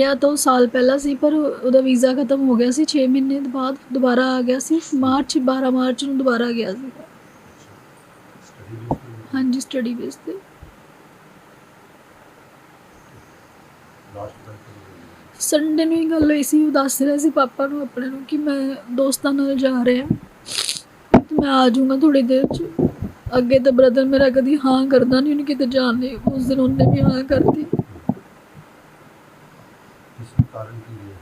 ਗਿਆ ਤਾਂ ਉਹ ਸਾਲ ਪਹਿਲਾਂ ਸੀ, ਪਰ ਉਹਦਾ ਵੀਜ਼ਾ ਖਤਮ ਹੋ ਗਿਆ ਸੀ 6 ਮਹੀਨੇ ਬਾਅਦ ਦੁਬਾਰਾ ਆ ਗਿਆ ਸੀ, ਮਾਰਚ 12 ਮਾਰਚ ਨੂੰ ਦੁਬਾਰਾ ਗਿਆ ਸੀ। ਹਾਂਜੀ ਸਟੱਡੀ ਬੇਸ ਤੇ। ਸੰਡੇ ਨੂੰ ਹੀ ਗੱਲ ਹੋਈ ਸੀ, ਉਹ ਦੱਸ ਰਿਹਾ ਸੀ ਪਾਪਾ ਨੂੰ, ਆਪਣੇ ਨੂੰ, ਕਿ ਮੈਂ ਦੋਸਤਾਂ ਨਾਲ ਜਾ ਰਿਹਾ। ਤੇ ਮੈਂ ਆ ਜਾਊਂਗਾ ਥੋੜੀ ਦੇਰ ਚ। ਅੱਗੇ ਤਾਂ ਬ੍ਰਦਰ ਮੇਰਾ ਕਦੀ ਹਾਂ ਕਰਦਾ ਨਹੀਂ ਉਹਨੇ ਕਿਤੇ ਜਾਣ ਲਈ, ਉਸ ਦਿਨ ਉਹਨੇ ਵੀ ਹਾਂ ਕਰਤੀ। ਕਾਰਨ ਕੀ ਹੈ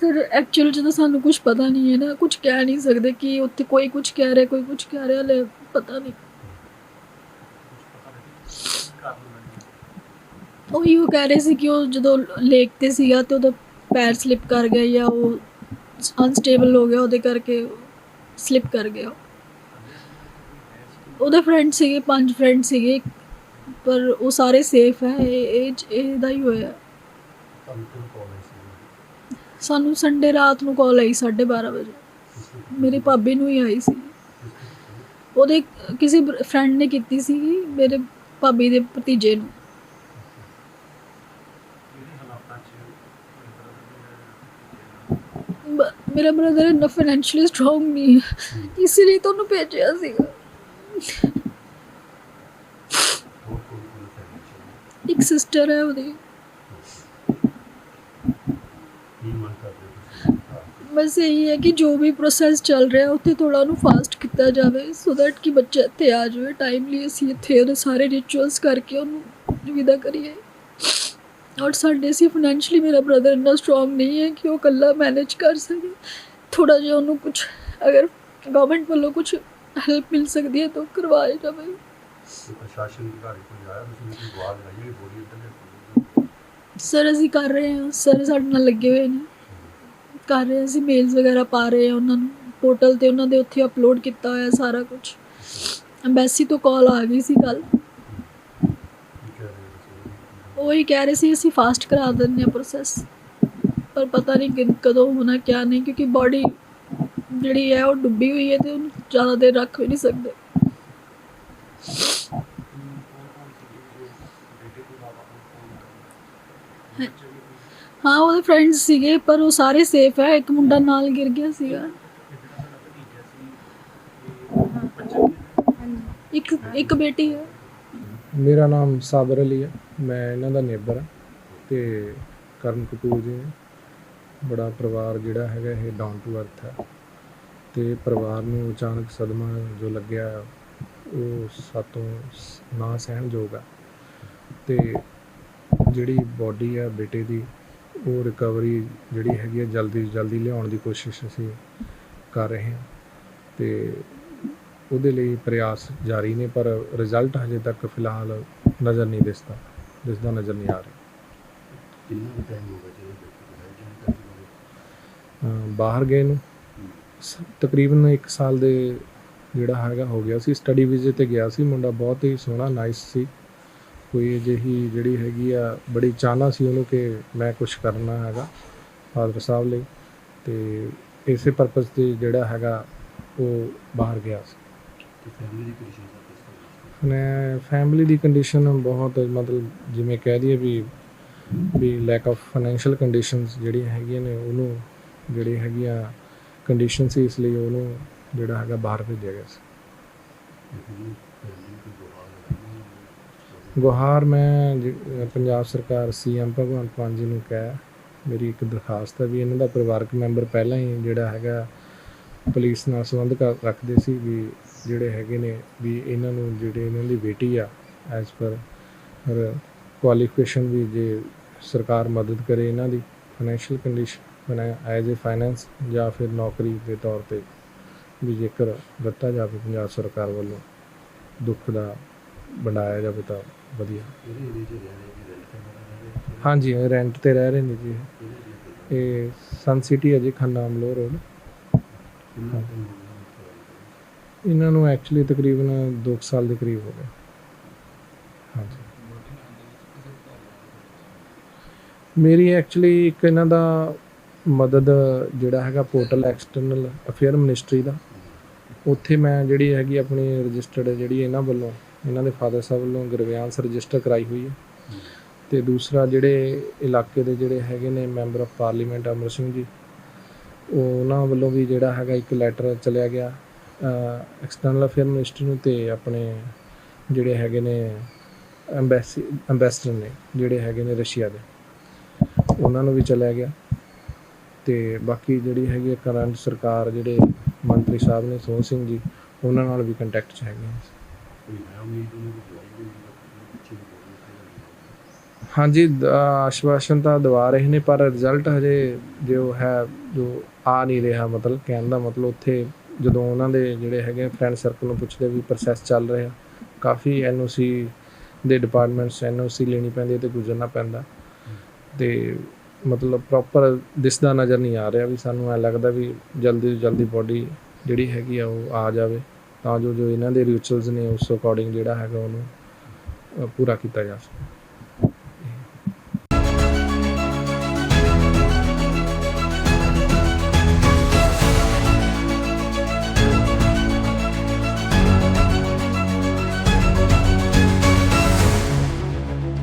ਸਰ ਐਕਚੁਅਲ ਚ ਸਾਨੂੰ ਕੁਝ ਪਤਾ ਨਹੀਂ ਹੈ ਨਾ ਕੁਝ ਕਹਿ ਨਹੀਂ ਸਕਦੇ ਕਿ ਉੱਥੇ ਕੋਈ ਕੁਝ ਕਹਿ ਰਿਹਾ, ਕੋਈ ਕੁਝ ਕਹਿ ਰਿਹਾ ਲੈ ਪਤਾ ਨਹੀਂ ਉਹ ਹੀ ਕਹਿ ਰਹੇ ਸੀ ਕਿ ਉਹ ਜਦੋਂ ਲੇਕ ਤੇ ਸੀਗਾ ਤੇ ਉਹਦਾ ਪੈਰ ਸਲਿਪ ਕਰ ਗਿਆ ਜਾਂ ਉਹ ਅਨਸਟੇਬਲ ਹੋ ਗਿਆ, ਉਹਦੇ ਕਰਕੇ ਸਲਿਪ ਕਰ ਗਿਆ ਉਹ। ਉਹਦੇ ਫਰੈਂਡ ਸੀਗੇ, ਪੰਜ ਫਰੈਂਡ ਸੀਗੇ ਪਰ ਉਹ ਸਾਰੇ ਸੇਫ ਹੈ, ਇਹ ਇਹਦਾ ਹੀ ਹੋਇਆ। ਸਾਨੂੰ ਸੰਡੇ ਰਾਤ ਨੂੰ ਕਾਲ ਆਈ 12:30 ਵਜੇ। ਮੇਰੀ ਭਾਬੀ ਨੂੰ ਹੀ ਆਈ ਸੀ। ਉਹਦੇ ਕਿਸੇ ਫਰੈਂਡ ਨੇ ਕੀਤੀ ਸੀ ਮੇਰੇ ਭਾਬੀ ਦੇ ਭਤੀਜੇ ਨੂੰ। ਮੇਰਾ ਬ੍ਰਦਰ ਇੰਨਾ ਫਾਈਨੈਂਸ਼ੀਅਲੀ ਸਟਰੋਂਗ ਨਹੀਂ ਹੈ। ਇਸ ਲਈ ਤੁਹਾਨੂੰ ਭੇਜਿਆ ਸੀਗਾ ਹੋਰ ਕੋਈ ਕੋਈ ਫੈਮਿਲੀ ਇੱਕ ਸਿਸਟਰ ਹੈ ਉਹਦੀ। ਬਸ ਇਹੀ ਹੈ ਕਿ ਜੋ ਵੀ ਪ੍ਰੋਸੈਸ ਚੱਲ ਰਿਹਾ ਉੱਥੇ ਥੋੜਾ ਉਹਨੂੰ ਫਾਸਟ ਕੀਤਾ ਜਾਵੇ ਸੋ ਦੈਟ ਕਿ ਬੱਚਾ ਇੱਥੇ ਆ ਜਾਵੇ ਟਾਈਮਲੀ ਅਸੀਂ ਇੱਥੇ ਉਹਦੇ ਸਾਰੇ ਰਿਚੁਅਲਸ ਕਰਕੇ ਉਹਨੂੰ ਵਿਦਾ ਕਰੀਏ। ਔਰ ਸਾਡੇ ਸੀ ਫਾਈਨੈਂਸ਼ਲੀ ਮੇਰਾ ਬ੍ਰਦਰ ਇੰਨਾ ਸਟਰੋਂਗ ਨਹੀਂ ਹੈ ਕਿ ਉਹ ਇਕੱਲਾ ਮੈਨੇਜ ਕਰ ਸਕੇ। ਥੋੜਾ ਜਿਹਾ ਉਹਨੂੰ ਕੁਝ ਅਗਰ ਗਵਰਨਮੈਂਟ ਵੱਲੋਂ ਕੁਝ ਹੈਲਪ ਮਿਲ ਸਕਦੀ ਹੈ ਤਾਂ ਕਰਵਾਇਆ ਜਾਵੇ। ਪ੍ਰਸ਼ਾਸਨ ਅਧਿਕਾਰੀ ਕੋਈ ਆਇਆ ਤੁਸੀਂ ਕੋਈ ਗਵਾਹ ਲਗਾਈ ਹੈ ਬੋਡੀ ਇੱਧਰ ਸਰ ਅਸੀਂ ਕਰ ਰਹੇ ਹਾਂ। ਸਰ ਸਾਡੇ ਨਾਲ ਲੱਗੇ ਹੋਏ ਨੇ। ਕਰ ਰਹੇ ਅਸੀਂ ਮੇਲਸ ਵਗੈਰਾ ਪਾ ਰਹੇ ਹਾਂ ਉਹਨਾਂ ਨੂੰ। ਪੋਰਟਲ ਤੇ ਉਹਨਾਂ ਦੇ ਉੱਥੇ ਅਪਲੋਡ ਕੀਤਾ ਹੋਇਆ ਸਾਰਾ ਕੁਝ। ਐਮਬੈਸੀ ਤੋਂ ਕਾਲ ਆ ਗਈ ਸੀ ਕੱਲ ਉਹ ਹੀ ਕਹਿ ਰਹੇ ਸੀ ਅਸੀਂ ਫਾਸਟ ਕਰਾ ਦਿੰਦੇ ਹਾਂ ਪ੍ਰੋਸੈਸ ਪਰ ਪਤਾ ਨਹੀਂ ਕਦੋਂ ਹੋਣਾ ਕਿਆ ਨਹੀਂ ਕਿਉਂਕਿ ਬਾਡੀ ਜਿਹੜੀ ਹੈ ਉਹ ਡੁੱਬੀ ਹੋਈ ਹੈ ਤੇ ਉਹਨੂੰ ਜ਼ਿਆਦਾ ਦੇਰ ਰੱਖ ਵੀ ਨਹੀਂ ਸਕਦੇ। ਹਾਂ ਉਹਦੇ ਫਰੈਂਡਸ ਸੀਗੇ ਪਰ ਉਹ ਸਾਰੇ ਸੇਫ ਹੈ ਇੱਕ ਮੁੰਡਾ ਨਾਲ ਗਿਰ ਗਿਆ ਸੀਗਾ। ਇੱਕ ਇੱਕ ਬੇਟੀ ਹੈ ਮੇਰਾ ਨਾਮ ਸਾਬਰ ਅਲੀ ਹੈ ਮੈਂ ਇਹਨਾਂ ਦਾ ਨੇਬਰ ਹਾਂ ਤੇ ਕਰਨ ਕਪੂਰ ਜੀ ਨੇ ਬੜਾ ਪਰਿਵਾਰ ਜਿਹੜਾ ਹੈਗਾ ਇਹ ਡਾਊਨ ਟੂ ਅਰਥ ਹੈ ਤੇ ਪਰਿਵਾਰ ਨੂੰ ਅਚਾਨਕ ਸਦਮਾ ਜੋ ਲੱਗਿਆ ਉਹ ਸਾਤੋਂ ਨਾ ਸਹਿਣਯੋਗ ਆ। ਤੇ ਜਿਹੜੀ ਬੋਡੀ ਆ ਬੇਟੇ ਦੀ ਉਹ ਰਿਕਵਰੀ ਜਿਹੜੀ ਹੈਗੀ ਆ ਜਲਦੀ ਜਲਦੀ ਲਿਆਉਣ ਦੀ ਕੋਸ਼ਿਸ਼ ਅਸੀਂ ਕਰ ਰਹੇ ਹਾਂ ਤੇ ਉਹਦੇ ਲਈ ਪ੍ਰਯਾਸ ਜਾਰੀ ਨੇ ਪਰ ਰਿਜ਼ਲਟ ਹਜੇ ਤੱਕ ਫਿਲਹਾਲ ਨਜ਼ਰ ਨਹੀਂ ਦਿਸਦਾ ਦਿਸਦਾ ਨਜ਼ਰ ਨਹੀਂ ਆ ਰਿਹਾ। ਕਿੰਨਾ ਟਾਈਮ ਹੋ ਗਿਆ ਬਾਹਰ ਗਏ ਨੂੰ? ਤਕਰੀਬਨ 1 ਸਾਲ ਦੇ ਜਿਹੜਾ ਹੈਗਾ ਹੋ ਗਿਆ ਸੀ ਸਟੱਡੀ ਵੀਜ਼ੇ ਤੇ ਗਿਆ ਸੀ ਮੁੰਡਾ ਬਹੁਤ ਹੀ ਸੋਹਣਾ ਨਾਈਸ ਸੀ। ਕੋਈ ਅਜਿਹੀ ਜਿਹੜੀ ਹੈਗੀ ਆ ਬੜੀ ਚਾਹਨਾ ਸੀ ਉਹਨੂੰ ਕਿ ਮੈਂ ਕੁਝ ਕਰਨਾ ਹੈਗਾ ਫਾਦਰ ਸਾਹਿਬ ਲਈ ਤੇ ਇਸੇ ਪਰਪਸ ਤੇ ਜਿਹੜਾ ਹੈਗਾ ਉਹ ਬਾਹਰ ਗਿਆ ਸੀ। ਤੇ ਫੈਮਿਲੀ ਦੀ ਕੰਡੀਸ਼ਨ ਨੇ ਫੈਮਿਲੀ ਦੀ ਕੰਡੀਸ਼ਨ ਬਹੁਤ ਮਤਲਬ ਜਿਵੇਂ ਕਹਿ ਦਈਏ ਵੀ ਵੀ ਲੈਕ ਆਫ ਫਾਈਨੈਂਸ਼ੀਅਲ ਕੰਡੀਸ਼ਨਸ ਜਿਹੜੀਆਂ ਹੈਗੀਆਂ ਨੇ ਉਹਨੂੰ ਜਿਹੜੀ ਹੈਗੀਆਂ ਕੰਡੀਸ਼ਨ ਸੀ ਇਸ ਲਈ ਉਹਨੂੰ ਜਿਹੜਾ ਹੈਗਾ ਬਾਹਰ ਭੇਜਿਆ ਗਿਆ ਸੀ ਫੈਮਿਲੀ ਕੋਈ ਗਵਾਹ ਲਗਾਈ ਗੁਹਾਰ ਮੈਂ ਜ- ਪੰਜਾਬ ਸਰਕਾਰ ਸੀਐਮ ਭਗਵੰਤ ਮਾਨ ਜੀ ਨੂੰ ਕਿਹਾ। ਮੇਰੀ ਇੱਕ ਦਰਖਾਸਤ ਹੈ ਵੀ ਇਹਨਾਂ ਦਾ ਪਰਿਵਾਰਕ ਮੈਂਬਰ ਪਹਿਲਾਂ ਹੀ ਜਿਹੜਾ ਹੈਗਾ, ਪੁਲਿਸ ਨਾਲ ਸੰਬੰਧ ਕਰ, ਰੱਖਦੇ ਸੀ ਵੀ ਜਿਹੜੇ ਹੈਗੇ ਨੇ ਵੀ ਇਹਨਾਂ ਨੂੰ ਜਿਹੜੇ ਇਹਨਾਂ ਦੀ ਬੇਟੀ ਆ ਐਜ਼ ਪਰ ਕੁਆਲੀਫਿਕੇਸ਼ਨ ਵੀ ਜੇ ਸਰਕਾਰ ਮਦਦ ਕਰੇ ਇਹਨਾਂ ਦੀ financial condition as a finance ਜਾਂ ਫਿਰ ਨੌਕਰੀ ਦੇ ਤੌਰ ਤੇ ਵੀ ਜੇਕਰ ਦਿੱਤਾ ਜਾਵੇ ਪੰਜਾਬ ਸਰਕਾਰ ਵੱਲੋਂ ਦੁੱਖ ਦਾ ਵੰਡਾਇਆ ਜਾਵੇ ਤਾਂ ਵਧੀਆ। ਹਾਂਜੀ ਰੈਂਟ ਤੇ ਰਹਿ ਰਹੇ ਨੇ ਜੀ। ਇਹ ਸਨ ਸਿਟੀ ਅਜੇ ਖੰਨਾ ਅਮਲੋ ਰੋਡ ਹੋ? ਇਹਨਾਂ ਨੂੰ ਐਕਚੁਅਲੀ ਤਕਰੀਬਨ 2 ਸਾਲ ਦੇ ਕਰੀਬ ਹੋ ਗਏ। ਹਾਂਜੀ। ਮੇਰੀ ਐਕਚੁਅਲੀ ਇੱਕ ਇਹਨਾਂ ਦਾ ਮਦਦ ਜਿਹੜਾ ਹੈਗਾ ਪੋਰਟਲ ਐਕਸਟਰਨਲ ਅਫੇਅਰ ਮਿਨਿਸਟਰੀ ਦਾ। ਉੱਥੇ ਮੈਂ ਜਿਹੜੀ ਹੈਗੀ ਆਪਣੀ ਰਜਿਸਟਰਡ ਜਿਹੜੀ ਇਹਨਾਂ ਵੱਲੋਂ ਇਹਨਾਂ ਦੇ ਫਾਦਰ ਸਾਹਿਬ ਵੱਲੋਂ ਗ੍ਰਵਿਆਂਸ ਰਜਿਸਟਰ ਕਰਾਈ ਹੋਈ ਹੈ। ਤੇ ਦੂਸਰਾ ਜਿਹੜੇ ਇਲਾਕੇ ਦੇ ਜਿਹੜੇ ਹੈਗੇ ਨੇ member of parliament Amar Singh ji, ਉਹ ਉਹਨਾਂ ਵੱਲੋਂ ਵੀ ਜਿਹੜਾ ਹੈਗਾ ਇੱਕ ਲੈਟਰ ਚਲਿਆ ਗਿਆ। ਐਕਸਟਰਨਲ ਅਫੇਅਰ ਮਿਨਿਸਟਰ ਨੂੰ ਤੇ ਆਪਣੇ ਜਿਹੜੇ ਹੈਗੇ ਨੇ ਐਮਬੈਸੀ ਐਮਬੈਸਡਰ ਨੇ ਜਿਹੜੇ ਹੈਗੇ ਨੇ ਰਸ਼ੀਆ ਦੇ, ਉਹਨਾਂ ਨੂੰ ਵੀ ਚਲਿਆ ਗਿਆ। ਤੇ ਬਾਕੀ ਜਿਹੜੀ ਹੈਗੀ ਕਰੰਟ ਸਰਕਾਰ, ਜਿਹੜੇ ਮੰਤਰੀ ਸਾਹਿਬ ਨੇ ਸੋਹਣ ਸਿੰਘ ਜੀ, ਉਹਨਾਂ ਨਾਲ ਵੀ ਕੰਟੈਕਟ 'ਚ ਹੈਗੇ ਕੋਈ ਹੈ ਉਮੀਦ ਉਹਨੂੰ ਕੋਈ ਦਵਾਈ ਮਿਲ ਜੂਗਾ ਪਿੱਛੇ ਵੀ ਬੋਲ ਹਾਂਜੀ ਆਸ਼ਵਾਸਨ ਤਾਂ ਦਵਾ ਰਹੇ ਨੇ, ਪਰ ਰਿਜ਼ਲਟ ਹਜੇ ਜੋ ਹੈ, ਜੋ ਆ ਨਹੀਂ ਰਿਹਾ, ਮਤਲਬ ਕਹਿਣ ਦਾ ਮਤਲਬ ਉੱਥੇ ਜਦੋਂ ਉਹਨਾਂ ਦੇ ਜਿਹੜੇ ਹੈਗੇ ਫਰੈਂਡ ਸਰਕਲ ਨੂੰ ਪੁੱਛਦੇ ਵੀ ਪ੍ਰੋਸੈਸ ਚੱਲ ਰਿਹਾ, ਕਾਫੀ ਐਨਓਸੀ ਦੇ ਡਿਪਾਰਟਮੈਂਟਸ ਐਨਓਸੀ ਲੈਣੀ ਪੈਂਦੀ ਹੈ ਤੇ ਗੁਜ਼ਰਨਾ ਪੈਂਦਾ। ਤੇ ਮਤਲਬ ਪ੍ਰੋਪਰ ਦਿਸਦਾ ਨਜ਼ਰ ਨਹੀਂ ਆ ਰਿਹਾ ਵੀ ਸਾਨੂੰ ਐ ਲੱਗਦਾ ਵੀ ਜਲਦੀ ਤੋਂ ਜਲਦੀ ਬੋਡੀ ਜਿਹੜੀ ਹੈਗੀ ਆ ਉਹ ਆ ਜਾਵੇ। ਤਾਂ ਜੋ ਜੋ ਇਹਨਾਂ ਦੇ ਰਿਚੁਅਲਸ ਨੇ ਉਸ ਅਕੋਰਡਿੰਗ ਜਿਹੜਾ ਹੈਗਾ ਉਹਨੂੰ ਪੂਰਾ ਕੀਤਾ ਜਾ ਸਕੇ।